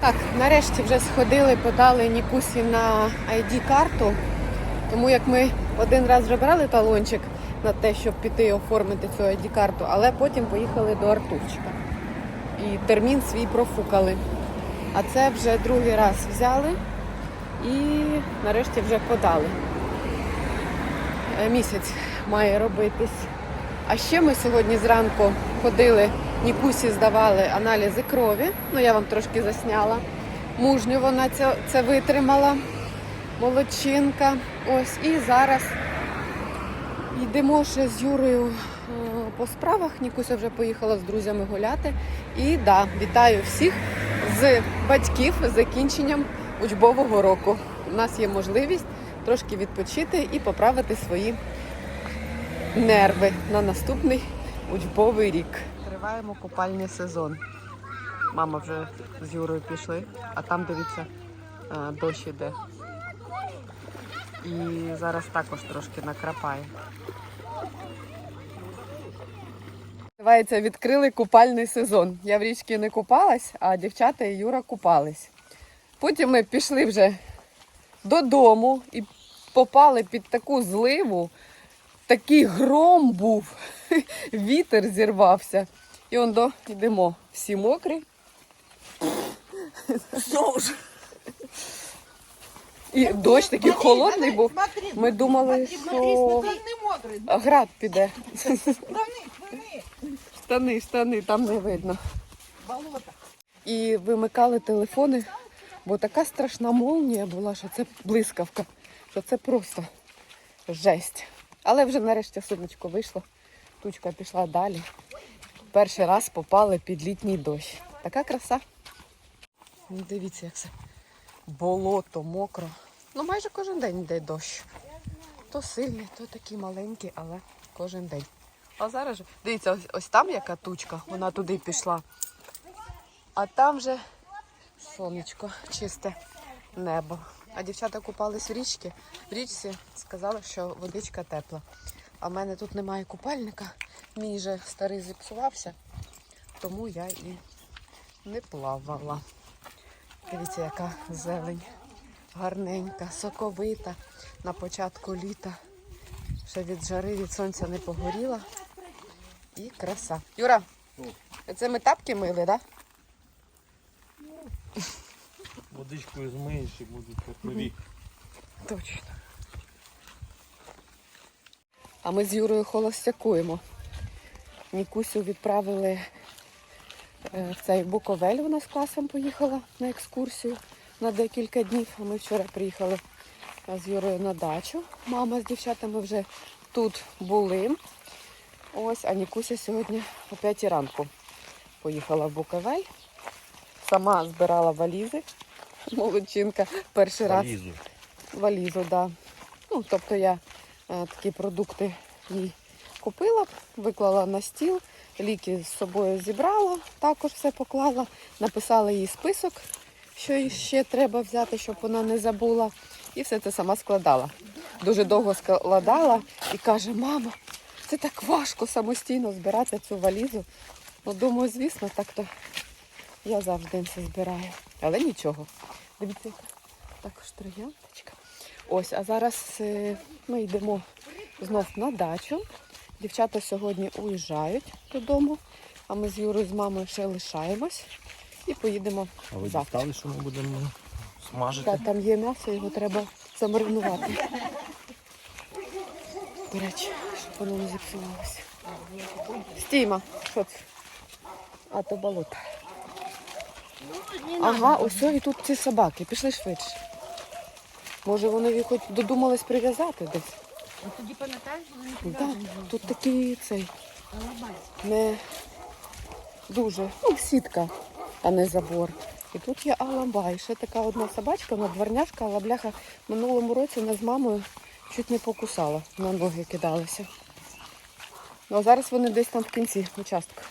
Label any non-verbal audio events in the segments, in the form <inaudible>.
Так, нарешті вже сходили, подали Нікусі на ID-карту. Тому як ми один раз вже брали талончик на те, щоб піти оформити цю ID-карту, але потім поїхали до Артурчика. І термін свій профукали. А це вже другий раз взяли і нарешті вже подали. Е, Місяць має робитись. А ще ми сьогодні зранку ходили, Нікусі здавали аналізи крові. Ну, я вам трошки засняла. Мужньо вона це, це витримала. Молодчинка. Ось. І зараз йдемо ще з Юрою е, по справах. Нікуся вже поїхала з друзями гуляти. І да, вітаю всіх з батьків з закінченням учбового року. У нас є можливість трошки відпочити і поправити свої нерви на наступний учбовий рік. Триваємо купальний сезон. Мама вже з Юрою пішли, а там, дивіться, е, дощ іде. І зараз також трошки накрапає. Називається відкрили купальний сезон. Я в річці не купалась, а дівчата і Юра купались. Потім ми пішли вже додому і попали під таку зливу. Такий гром був, <laughs> вітер зірвався. І он до йдемо. Всі мокрі. Знову ж. І дощ такий холодний був. Ми думали, що град піде. Штани, штани, Штани, штани, там не видно. І вимикали телефони, бо така страшна молнія була, що це блискавка, що це просто жесть. Але вже нарешті сонечко вийшло, тучка пішла далі. Перший раз попали під літній дощ. Така краса. Ну, Дивіться, як це болото, мокро. Ну майже кожен день йде дощ. То сильний, то такий маленький, але кожен день. А зараз же, дивіться, ось, ось там яка тучка, вона туди пішла. А там вже сонечко, чисте небо. А дівчата купались в річці. В річці сказали, що водичка тепла. А в мене тут немає купальника. Мій же старий зіпсувався, тому я і не плавала. Дивіться, яка зелень. Гарненька, соковита на початку літа. Ще від жари, від сонця не погоріла. І краса. Юра, це ми тапки мили, так? Да? Водичкою змиєш і будуть як нові. Точно. А ми з Юрою холостякуємо. Нікусю відправили е, в цей Буковель. Вона з класом поїхала на екскурсію на декілька днів. А ми вчора приїхали е, з Юрою на дачу. Мама з дівчатами вже тут були. Ось, а Нікуся сьогодні о 5 ранку поїхала в Буковель. Сама збирала валізи. <laughs> Молодчинка. Перший раз Лізу. валізу, да. Ну, тобто я е, такі продукти їй купила, виклала на стіл, ліки з собою зібрала, також все поклала, написала їй список, що їй ще треба взяти, щоб вона не забула. І все це сама складала. Дуже довго складала і каже, мама, це так важко самостійно збирати цю валізу. Ну, думаю, звісно, так то я завжди все збираю. Але нічого. Дивіться, яка також трояндочка. Ось, а зараз е, ми йдемо знов на дачу. Дівчата сьогодні уїжджають додому, а ми з Юрою з мамою ще лишаємось і поїдемо А ви завтра. дістали, що ми будемо смажити? Так, там є м'ясо, його треба замаринувати. До речі, щоб воно не зіпсувалося. Стійма, що це? А то болото. Ага, ось і тут ці собаки. Пішли швидше. Може вони їх хоч додумались прив'язати десь. Тоді пам'ятаєш, вони Так, тут такий цей не дуже, ну, сітка, а не забор. І тут є аламбай. Ще така одна собачка, вона дворняшка, але бляха минулому році нас з мамою чуть не покусала, на ноги кидалася. Ну, а зараз вони десь там в кінці участку.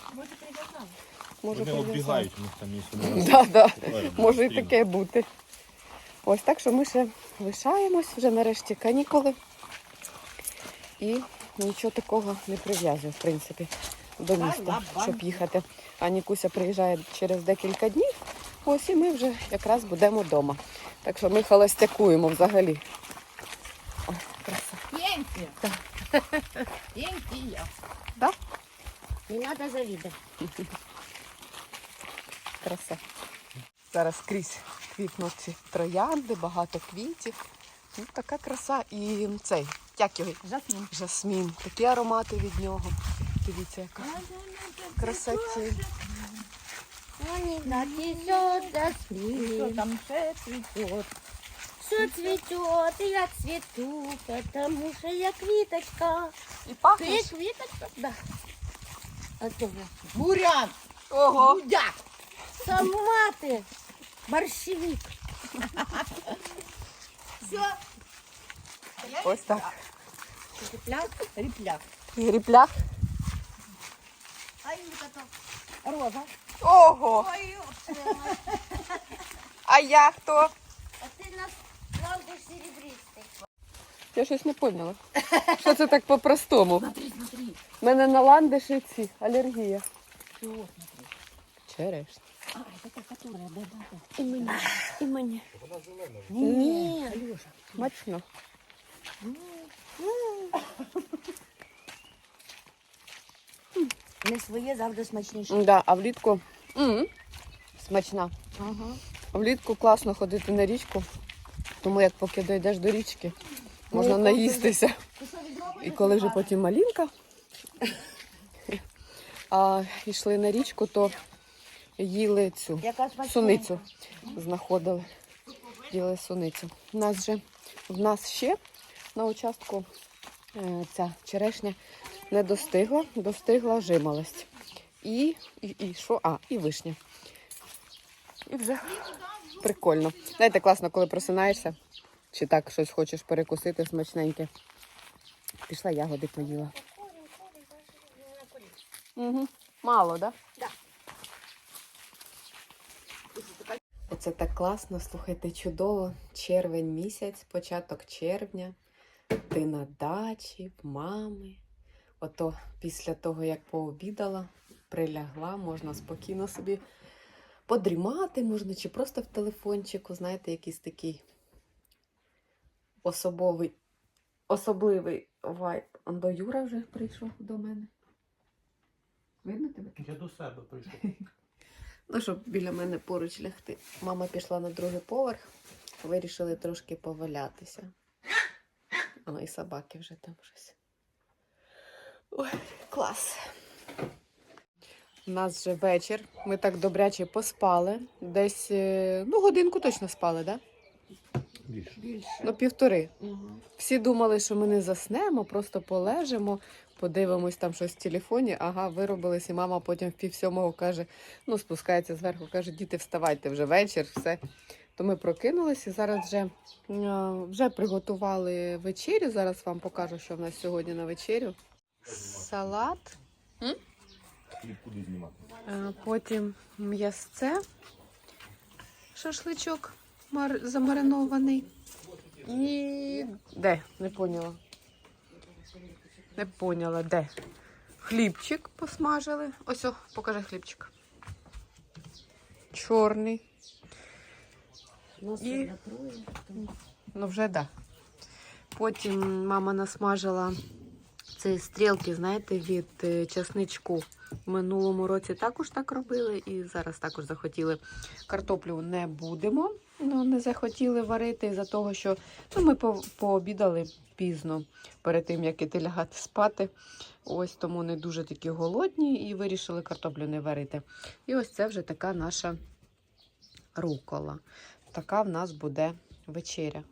Може, Вони оббігають, у них там є. Да, да. <laughs> Ой, Може і таке бути. Ось так що ми ще лишаємось, вже нарешті канікули. І нічого такого не прив'язує, в принципі, до міста, щоб їхати. А Нікуся приїжджає через декілька днів. Ось і ми вже якраз будемо вдома. Так що ми холостякуємо взагалі. Ой, краса. Пенсия. Пенсия. Не надо завидовать. <laughs> Краса. Зараз скрізь квітнуть ці троянди, багато квітів. Ну, така краса. І цей, як його? Жасмин. Жасмін. Такі аромати від нього. Дивіться, яка красоті. Там все и я цвету, потому что я квиточка. І пахнеш? квиточка? Да. А то. Бурян. Ого! Будяк. Сама ты, борщевик. Все. Ось так. Репляк. Репляк. Гріплях. А это Роза. Ого! Ой, А я хто? А ты нас ландыш серебристый. Я щось не поняла. Що це так по-простому? смотри, смотри. У мене на ландиші ці алергія. Все, смотри. Черешня. А, это та, которая, да, да, да. И мне, и мне. Не, Алеша. Смачно. Не своє завжди смачніше. Да, а влітку м смачна. Ага. Влітку класно ходити на річку, тому як поки дійдеш до річки, можна Ну, наїстися. І коли вже потім малінка, а йшли на річку, то їли цю суницю. Знаходили. Їли суницю. У нас же в нас ще на участку е, ця черешня не достигла, достигла жимолость. І, і, і що? А, і вишня. І вже прикольно. Знаєте, класно, коли просинаєшся, чи так щось хочеш перекусити смачненьке. Пішла ягоди поїла. Угу. Мало, так? Да? Оце так класно, слухайте, чудово. Червень місяць, початок червня. Ти на дачі, в мами. Ото після того, як пообідала, прилягла, можна спокійно собі подрімати, можна, чи просто в телефончику, знаєте, якийсь такий особовий, особливий вайб. Он до Юра вже прийшов до мене. Видно тебе? Я до себе прийшов. <laughs> Ну, щоб біля мене поруч лягти. Мама пішла на другий поверх, вирішили трошки повалятися. А і собаки вже там щось. Ой, клас. У нас вже вечір. Ми так добряче поспали. Десь е, ну, годинку точно спали, так? Да? Більше. Ну, півтори. Всі думали, що ми не заснемо, просто полежимо, подивимось там щось в телефоні. Ага, виробились, і мама потім в пів сьомого каже: ну, спускається зверху, каже, діти, вставайте вже вечір, все. То ми прокинулися і зараз вже, вже приготували вечерю. Зараз вам покажу, що в нас сьогодні на вечерю. Салат, е, потім м'ясце, шашличок мар- замаринований. І де? Не поняла. Не поняла, де? Хлібчик посмажили. Ось, о, покажи хлібчик. Чорний. І- Ну, вже да. Потім мама насмажила ці стрілки, знаєте, від е, часничку. В минулому році також так робили, і зараз також захотіли. Картоплю не будемо. Ну, не захотіли варити із-за того, що ну, ми по- пообідали пізно перед тим, як іти лягати спати. Ось тому не дуже такі голодні і вирішили картоплю не варити. І ось це вже така наша рукола. Така в нас буде вечеря.